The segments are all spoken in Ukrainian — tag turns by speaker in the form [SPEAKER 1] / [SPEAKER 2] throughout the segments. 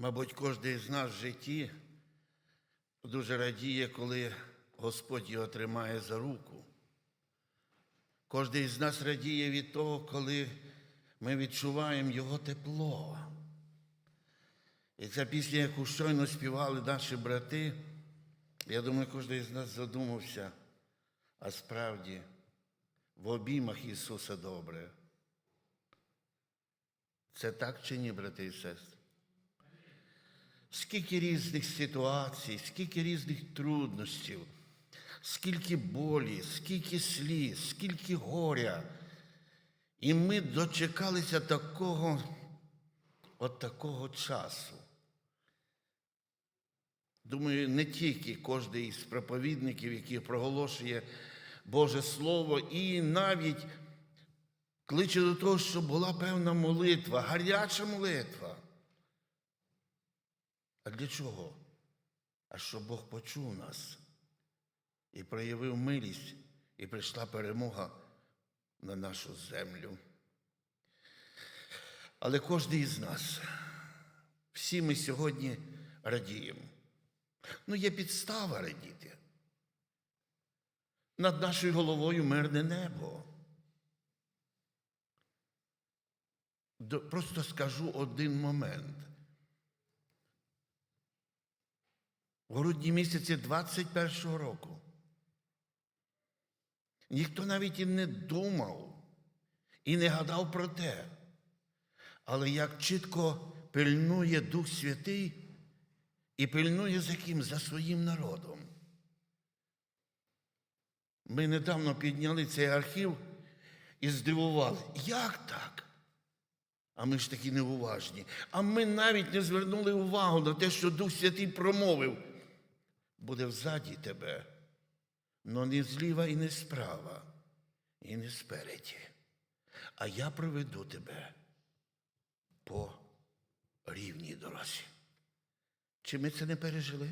[SPEAKER 1] Мабуть, кожен з нас в житті дуже радіє, коли Господь його тримає за руку. Кожен з нас радіє від того, коли ми відчуваємо його тепло. І ця пісня, яку щойно співали наші брати, я думаю, кожен з нас задумався, а справді в обіймах Ісуса добре. Це так чи ні, брати і сестри? Скільки різних ситуацій, скільки різних труднощів, скільки болі, скільки сліз, скільки горя. І ми дочекалися такого, от такого часу. Думаю, не тільки кожен із проповідників, який проголошує Боже Слово, і навіть кличе до того, щоб була певна молитва, гаряча молитва. А для чого? А щоб Бог почув нас і проявив милість, і прийшла перемога на нашу землю. Але кожен із нас, всі ми сьогодні радіємо. Ну, є підстава радіти. Над нашою головою мирне небо. Просто скажу один момент. В грудні місяці 21-го року ніхто навіть і не думав і не гадав про те. Але як чітко пильнує Дух Святий і пильнує за ким? За своїм народом. Ми недавно підняли цей архів і здивували, як так? А ми ж такі неуважні. А ми навіть не звернули увагу на те, що Дух Святий промовив. Буде взаді тебе, но не зліва і не справа, і не спереді. А я проведу тебе по рівній дорозі. Чи ми це не пережили?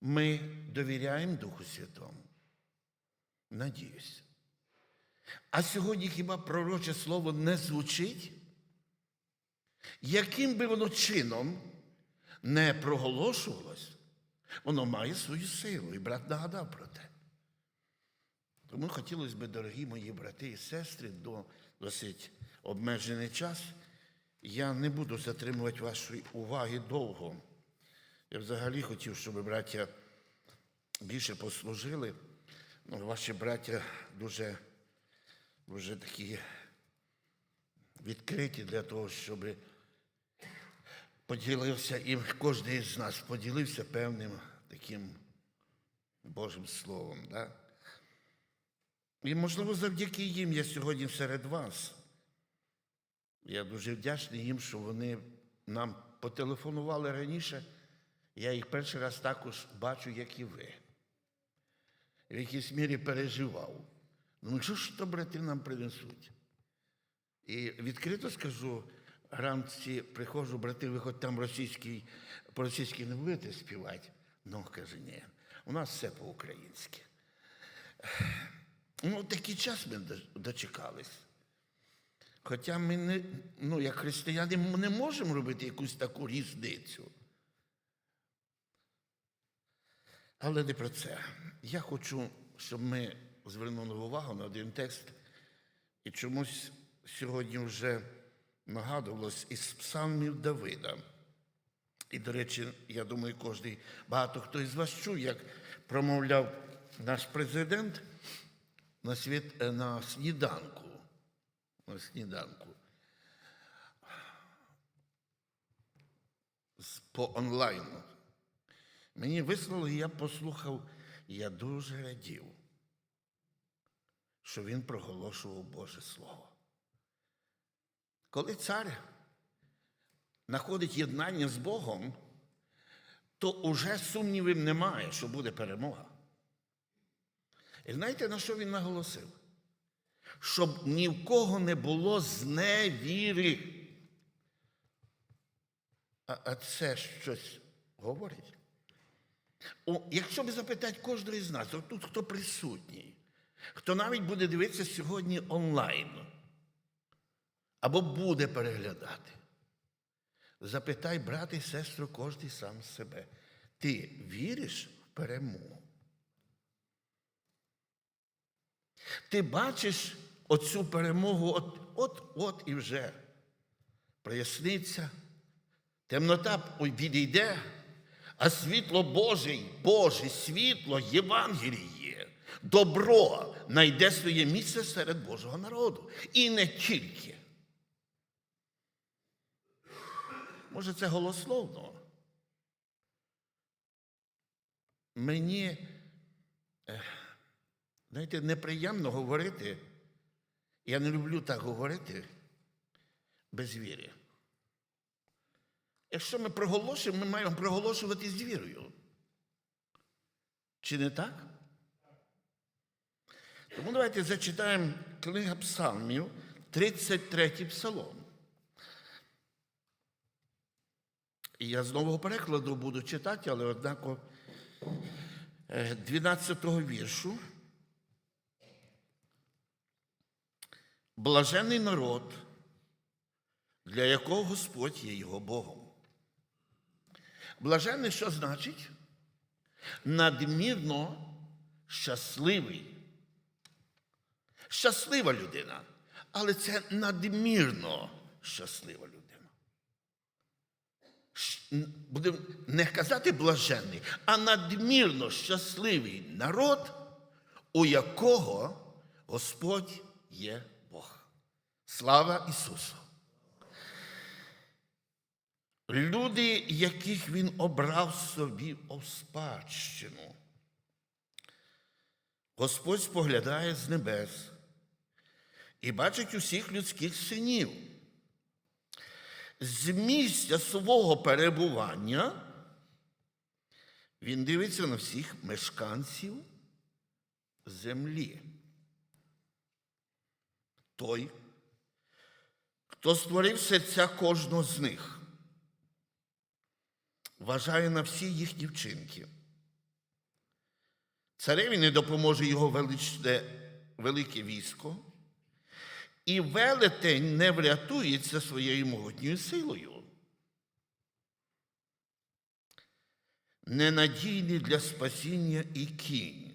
[SPEAKER 1] Ми довіряємо Духу Святому. Надіюсь. А сьогодні хіба пророче слово не звучить? Яким би воно чином не проголошувалось, воно має свою силу, і брат нагадав про те. Тому хотілося б, дорогі мої брати і сестри, до досить обмежений час. Я не буду затримувати вашої уваги довго. Я взагалі хотів, щоб браття більше послужили. Ну, ваші браття дуже, дуже такі відкриті для того, щоб поділився, і кожен із нас поділився певним таким Божим Словом. Да? І, можливо, завдяки їм я сьогодні серед вас. Я дуже вдячний їм, що вони нам потелефонували раніше. Я їх перший раз також бачу, як і ви. В якійсь мірі переживав. Ну, що ж то брати нам принесуть? І відкрито скажу, ранці приходжу, брати, ви хоч там російський, по-російськи не будете співати. Ну, каже, ні, у нас все по-українськи. Ну, такий час ми дочекались. Хоча ми не, ну, як християни, не можемо робити якусь таку різницю. Але не про це. Я хочу, щоб ми звернули увагу на один текст, і чомусь сьогодні вже нагадувалось із псалмів Давида. І, до речі, я думаю, кожен, багато хто із вас чув, як промовляв наш президент на, світ, е, на сніданку. На сніданку. По онлайну. Мені вислали, я послухав, я дуже радів, що він проголошував Боже Слово. Коли цар знаходить єднання з Богом, то уже сумнівів немає, що буде перемога. І знаєте, на що він наголосив? Щоб ні в кого не було зневіри. А, а це щось говорить? О, якщо б запитати кожного із нас, тут хто присутній, хто навіть буде дивитися сьогодні онлайн, або буде переглядати, запитай, брат і сестру, кожний сам себе. Ти віриш в перемогу? Ти бачиш оцю перемогу от-от і вже проясниться, темнота відійде, а світло Боже, Боже світло Євангеліє, добро знайде своє місце серед Божого народу. І не тільки. Може, це голословно. Мені, е, знаєте, неприємно говорити. Я не люблю так говорити без віри. Якщо ми проголошуємо, ми маємо проголошувати з вірою. Чи не так? Тому давайте зачитаємо книга Псалмів, 33 псалом. І я з нового перекладу буду читати, але однако 12-го віршу. Блажений народ, для якого Господь є його Богом. Блажений, що значить? Надмірно щасливий. Щаслива людина, але це надмірно щаслива людина. Будемо не казати блаженний, а надмірно щасливий народ, у якого Господь є Бог. Слава Ісусу! Люди, яких Він обрав собі у спадщину. Господь споглядає з небес і бачить усіх людських синів. З місця свого перебування він дивиться на всіх мешканців землі. Той, хто створив серця кожного з них, вважає на всі їхні вчинки. Цареві не допоможе його величне велике військо, і велетень не врятується своєю могутньою силою. Ненадійний для спасіння і кінь.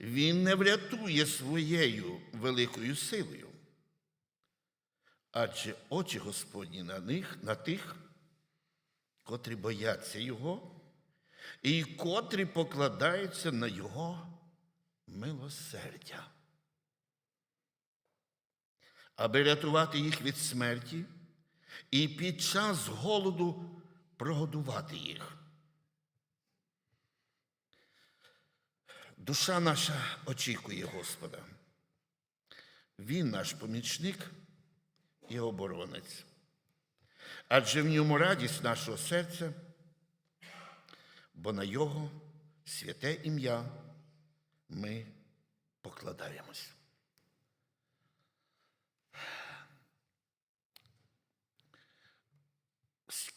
[SPEAKER 1] Він не врятує своєю великою силою. Адже очі Господні на них, на тих, котрі бояться Його, і котрі покладаються на Його милосердя. Аби рятувати їх від смерті і під час голоду прогодувати їх. Душа наша очікує Господа. Він наш помічник і оборонець. Адже в ньому радість нашого серця, бо на Його святе ім'я ми покладаємось.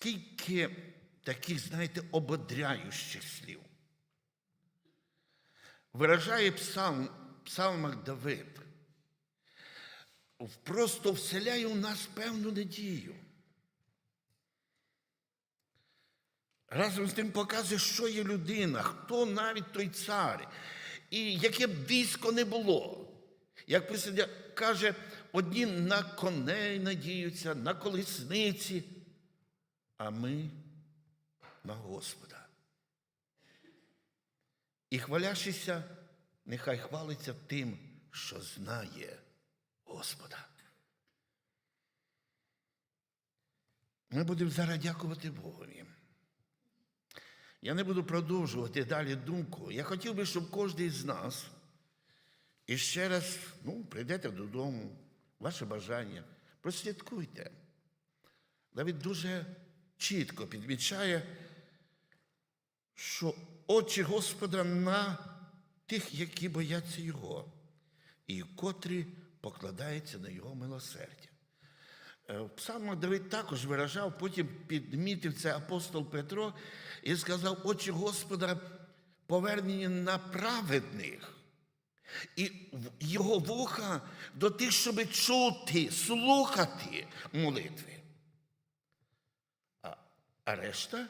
[SPEAKER 1] Скільки таких, знаєте, ободряючих слів виражає псалм, псалмах Давид, просто вселяє у нас певну надію. Разом з тим показує, що є людина, хто навіть той цар, і яке б військо не було. Як писання каже, одні на коней надіються, на колесниці, а ми на Господа. І хвалящися, нехай хвалиться тим, що знає Господа. Ми будемо зараз дякувати Богові. Я не буду продовжувати далі думку. Я хотів би, щоб кожен з нас і ще раз ну, прийдете додому, ваше бажання, прослідкуйте. Давид дуже чітко підмічає, що очі Господа на тих, які бояться Його, і котрі покладаються на Його милосердя. Е, В псалмах Давид також виражав, потім підмітив це апостол Петро і сказав, очі Господа повернені на праведних. І його вуха до тих, щоб чути, слухати молитви. А решта,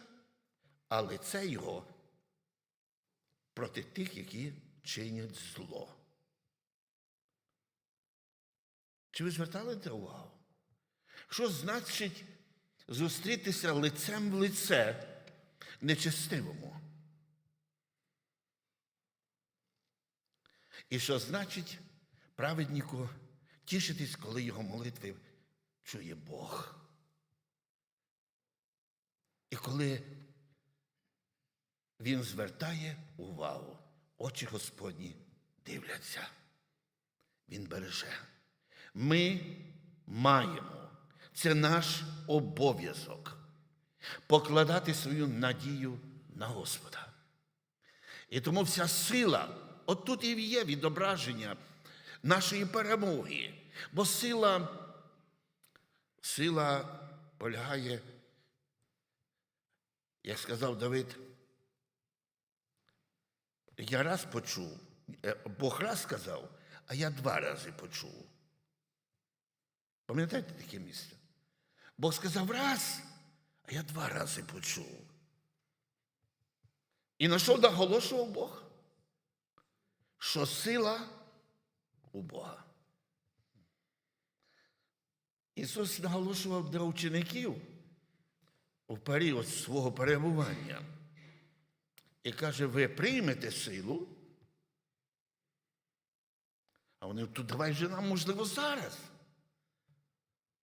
[SPEAKER 1] а лице його проти тих, які чинять зло. Чи ви звертали це увагу? Що значить зустрітися лицем в лице нечестивому? І що значить праведнику тішитись, коли його молитви чує Бог? І коли він звертає увагу, очі Господні дивляться, він береже. Ми маємо, це наш обов'язок покладати свою надію на Господа. І тому вся сила, отут і є відображення нашої перемоги. Бо сила, сила полягає, як сказав Давид, я раз почув, е, Бог раз сказав, а я два рази почув. Пам'ятаєте таке місце? Бог сказав раз, а я два рази почув. І на що наголошував Бог? Що сила у Бога. Ісус наголошував для учеників у період свого перебування. І каже, ви приймете силу. А вони тут давай же нам, можливо, зараз.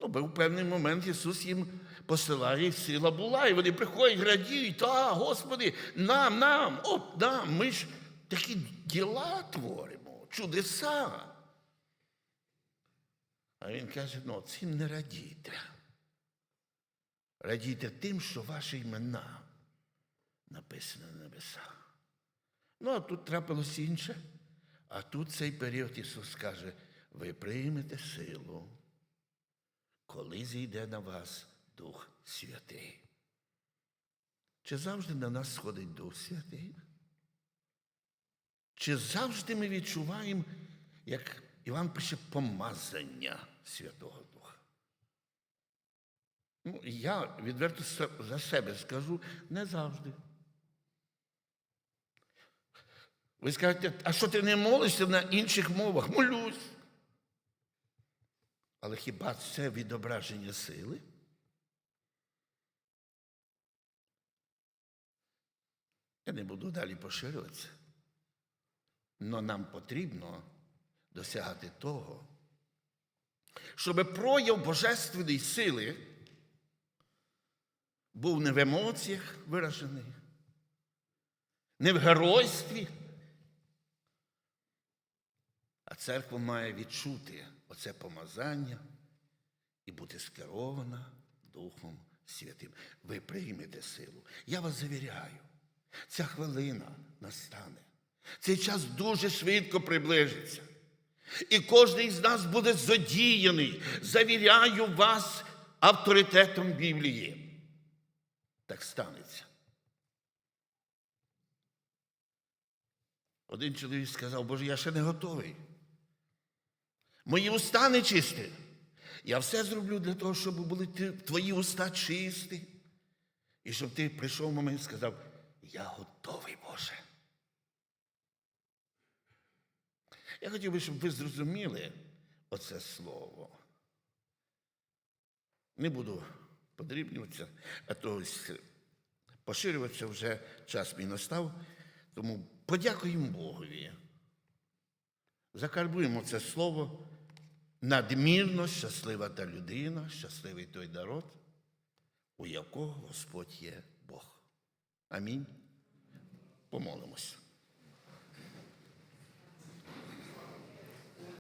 [SPEAKER 1] Ну, бо в певний момент Ісус їм посилає, і сила була, і вони приходять, радіють, та, Господи, нам, нам, от нам, ми ж такі діла творимо, чудеса. А він каже, ну, цим не радійте. Радійте тим, що ваші імена написані на небесах. Ну, а тут трапилось інше. А тут цей період Ісус каже, ви приймете силу, коли зійде на вас Дух Святий. Чи завжди на нас сходить Дух Святий? Чи завжди ми відчуваємо, як Іван пише, помазання Святого? Ну, я відверто за себе скажу, не завжди. Ви скажете, а що ти не молишся на інших мовах? Молюсь. Але хіба це відображення сили? Я не буду далі поширюватися. Але нам потрібно досягати того, щоб прояв божественної сили був не в емоціях виражений, не в геройстві. А церква має відчути оце помазання і бути скерована Духом Святим. Ви приймете силу. Я вас завіряю, ця хвилина настане. Цей час дуже швидко приближиться. І кожен з нас буде задіяний. Завіряю вас авторитетом Біблії. Так станеться. Один чоловік сказав, Боже, я ще не готовий. Мої уста не чисті. Я все зроблю для того, щоб були твої уста чисті. І щоб ти прийшов момент і сказав, я готовий, Боже. Я хотів би, щоб ви зрозуміли оце слово. Не буду подрібнюватися, а то ось поширюватися вже час мій настав. Тому подякуємо Богові. Закарбуємо це слово надмірно щаслива та людина, щасливий той народ, у якого Господь є Бог. Амінь. Помолимося.